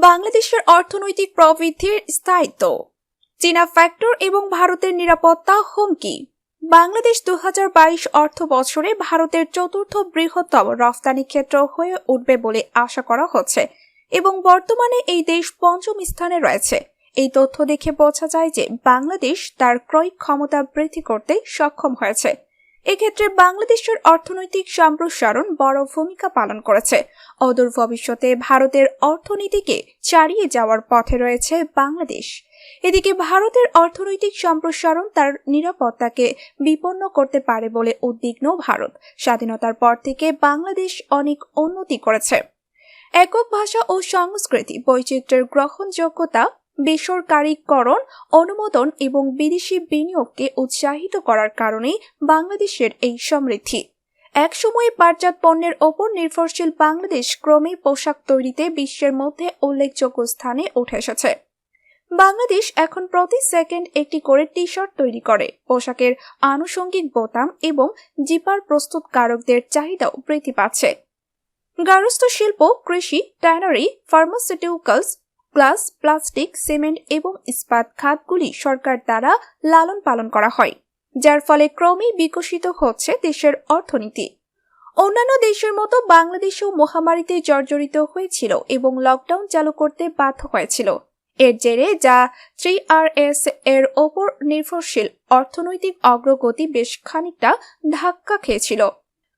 বাংলাদেশের অর্থনৈতিক প্রবৃদ্ধির স্থায়িত্ব। চীনা ফ্যাক্টর এবং ভারতের নিরাপত্তা হুমকি। বাংলাদেশ দু হাজার বাইশ অর্থ বছরে ভারতের চতুর্থ বৃহত্তম রফতানি ক্ষেত্র হয়ে উঠবে বলে আশা করা হচ্ছে এবং বর্তমানে এই দেশ পঞ্চম স্থানে রয়েছে। এই তথ্য দেখে বোঝা যায় যে বাংলাদেশ তার ক্রয় ক্ষমতা বৃদ্ধি করতে সক্ষম হয়েছে। এক্ষেত্রে বাংলাদেশের অর্থনৈতিক সম্প্রসারণ বড় ভূমিকা পালন করেছে। অদূর ভবিষ্যতে ভারতের অর্থনীতিকে চালিয়ে যাওয়ার পথে রয়েছে বাংলাদেশ। এদিকে ভারতের অর্থনৈতিক সম্প্রসারণ তার নিরাপত্তাকে বিপন্ন করতে পারে বলে উদ্বিগ্ন ভারত। স্বাধীনতার পর থেকে বাংলাদেশ অনেক উন্নতি করেছে। একক ভাষা ও সংস্কৃতি বৈচিত্র্যের গ্রহণযোগ্যতা বেসরকারীকরণ, অনুমোদন এবং বিদেশি বিনিয়োগকে উৎসাহিত করার কারণেই বাংলাদেশের এই সমৃদ্ধি। একসময়ে পাটজাত পণ্যের ওপর নির্ভরশীল বাংলাদেশ ক্রমে পোশাক তৈরিতে বিশ্বের মধ্যে উল্লেখযোগ্য স্থানে উঠে এসেছে। বাংলাদেশ এখন প্রতি সেকেন্ড একটি করে টি শার্ট তৈরি করে। পোশাকের আনুষঙ্গিক বোতাম এবং জিপার প্রস্তুতকারকদের চাহিদাও বৃদ্ধি পাচ্ছে। গার্হস্থ্য শিল্প, কৃষি, tannery, pharmaceuticals glass, plastic, cement এবং ইস্পাত খাতগুলি সরকার দ্বারা লালন পালন করা হয়, যার ফলে ক্রমেই বিকশিত হচ্ছে দেশের অর্থনীতি। অন্যান্য দেশের মতো বাংলাদেশও মহামারীতে জর্জরিত হয়েছিল এবং লকডাউন চালু করতে বাধ্য হয়েছিল। এর জেরে যা থ্রি আর এস এর ওপর নির্ভরশীল অর্থনৈতিক অগ্রগতি বেশ খানিকটা ধাক্কা খেয়েছিল।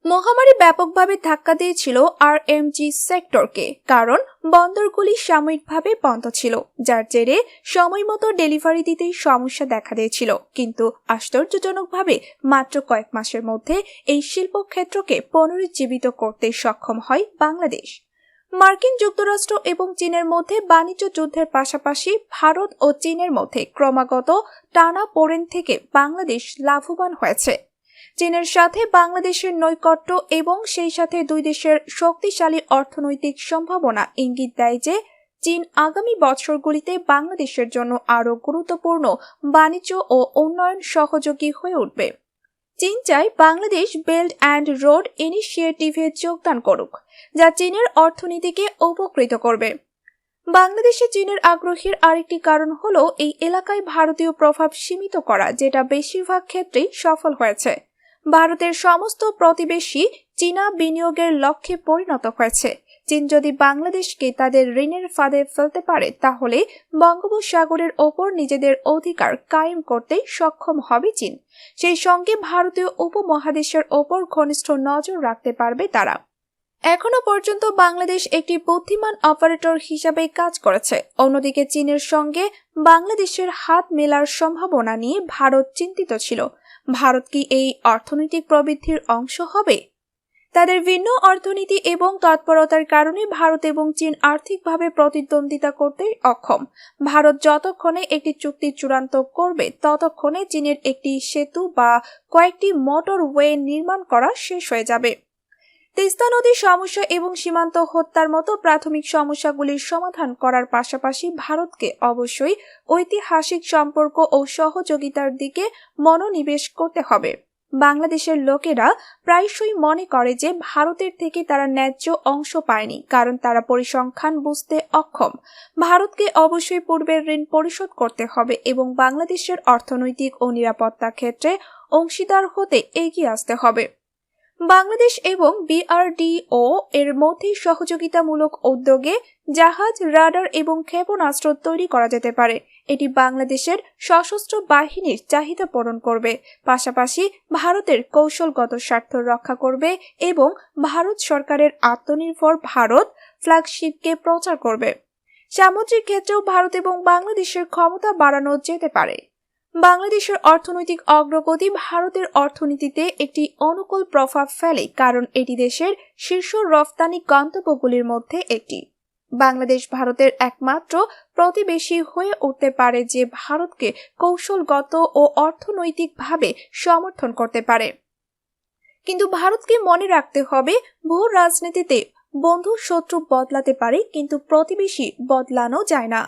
মহামারী ব্যাপকভাবে ধাক্কা দিয়েছিল আর এম এমজি সেক্টরকে, কারণ বন্দরগুলি সাময়িকভাবে বন্ধ ছিল, যার জেরে সময় মতো ডেলিভারি দিতেই সমস্যা দেখা দিয়েছিল। কিন্তু আশ্চর্যজনকভাবে মাত্র কয়েক মাসের মধ্যে এই শিল্পক্ষেত্রকে পুনরুজ্জীবিত করতে সক্ষম হয় বাংলাদেশ। মার্কিন যুক্তরাষ্ট্র এবং চীনের মধ্যে বাণিজ্য যুদ্ধের পাশাপাশি ভারত ও চীনের মধ্যে ক্রমাগত টানা পোড়েন থেকে বাংলাদেশ লাভবান হয়েছে। চীনের সাথে বাংলাদেশের নৈকট্য এবং সেই সাথে দুই দেশের শক্তিশালী অর্থনৈতিক সম্ভাবনা ইঙ্গিত দেয় যে চীন আগামী বছরগুলিতে বাংলাদেশের জন্য আরও গুরুত্বপূর্ণ বাণিজ্য ও উন্নয়ন সহযোগী হয়ে উঠবে। চীন চায় বাংলাদেশ বেল্ট অ্যান্ড রোড ইনিশিয়েটিভে যোগদান করুক, যা চীনের অর্থনীতিকে উপকৃত করবে। বাংলাদেশে চীনের আগ্রহের আরেকটি কারণ হল এই এলাকায় ভারতীয় প্রভাব সীমিত করা, যেটা বেশিরভাগ ক্ষেত্রেই সফল হয়েছে। ভারতের সমস্ত প্রতিবেশী চীনা বিনিয়োগের লক্ষ্যে পরিণত হয়েছে। চীন যদি বাংলাদেশকে তাদের ঋণের ফাঁদে ফেলতে পারে, তাহলে বঙ্গোপসাগরের ওপর নিজেদের অধিকার কায়েম করতে সক্ষম হবে চীন। সেই সঙ্গে ভারতীয় উপমহাদেশের ওপর ঘনিষ্ঠ নজর রাখতে পারবে তারা। এখনও পর্যন্ত বাংলাদেশ একটি বুদ্ধিমান অপারেটর হিসাবে কাজ করেছে। অন্যদিকে চীনের সঙ্গে বাংলাদেশের হাত মেলার সম্ভাবনা নিয়ে ভারত চিন্তিত ছিল। ভারত কি এই অর্থনৈতিক প্রবৃদ্ধির অংশ হবে? তাদের ভিন্ন অর্থনীতি এবং তৎপরতার কারণে ভারত এবং চীন আর্থিকভাবে প্রতিদ্বন্দ্বিতা করতে অক্ষম। ভারত যতক্ষণে একটি চুক্তি চূড়ান্ত করবে, ততক্ষণে চীনের একটি সেতু বা কয়েকটি মোটর ওয়ে নির্মাণ করা শেষ হয়ে যাবে। তিস্তা নদীর সমস্যা এবং সীমান্ত হত্যার মতো প্রাথমিক সমস্যাগুলির সমাধান করার পাশাপাশি ভারতকে অবশ্যই ঐতিহাসিক সম্পর্ক ও সহযোগিতার দিকে মনোনিবেশ করতে হবে। বাংলাদেশের লোকেরা প্রায়শই মনে করে যে ভারতের থেকে তারা ন্যায্য অংশ পায়নি, কারণ তারা পরিসংখ্যান বুঝতে অক্ষম। ভারতকে অবশ্যই পূর্বের ঋণ পরিশোধ করতে হবে এবং বাংলাদেশের অর্থনৈতিক ও নিরাপত্তা ক্ষেত্রে অংশীদার হতে এগিয়ে আসতে হবে। বাংলাদেশ এবং বিআরডিও এর মধ্যে সহযোগিতামূলক উদ্যোগে জাহাজ, রাডার এবং ক্ষেপণাস্ত্র তৈরি করা যেতে পারে। এটি বাংলাদেশের সশস্ত্র বাহিনীর চাহিদা পূরণ করবে। পাশাপাশি ভারতের কৌশলগত স্বার্থ রক্ষা করবে এবং ভারত সরকারের আত্মনির্ভর ভারত ফ্ল্যাগশিপকে প্রচার করবে। সামুদ্রিক ক্ষেত্রেও ভারত এবং বাংলাদেশের ক্ষমতা বাড়ানো যেতে পারে। বাংলাদেশের অর্থনৈতিক অগ্রগতি ভারতের অর্থনীতিতে একটি অনুকূল প্রভাব ফেলে, কারণ এটি দেশের শীর্ষ রফতানি গন্তব্যগুলির মধ্যে একটি। বাংলাদেশ ভারতের একমাত্র প্রতিবেশী হয়ে উঠতে পারে যে ভারতকে কৌশলগত ও অর্থনৈতিকভাবে সমর্থন করতে পারে। কিন্তু ভারতকে মনে রাখতে হবে ভূ রাজনীতিতে বন্ধু শত্রু বদলাতে পারে, কিন্তু প্রতিবেশী বদলানো যায় না।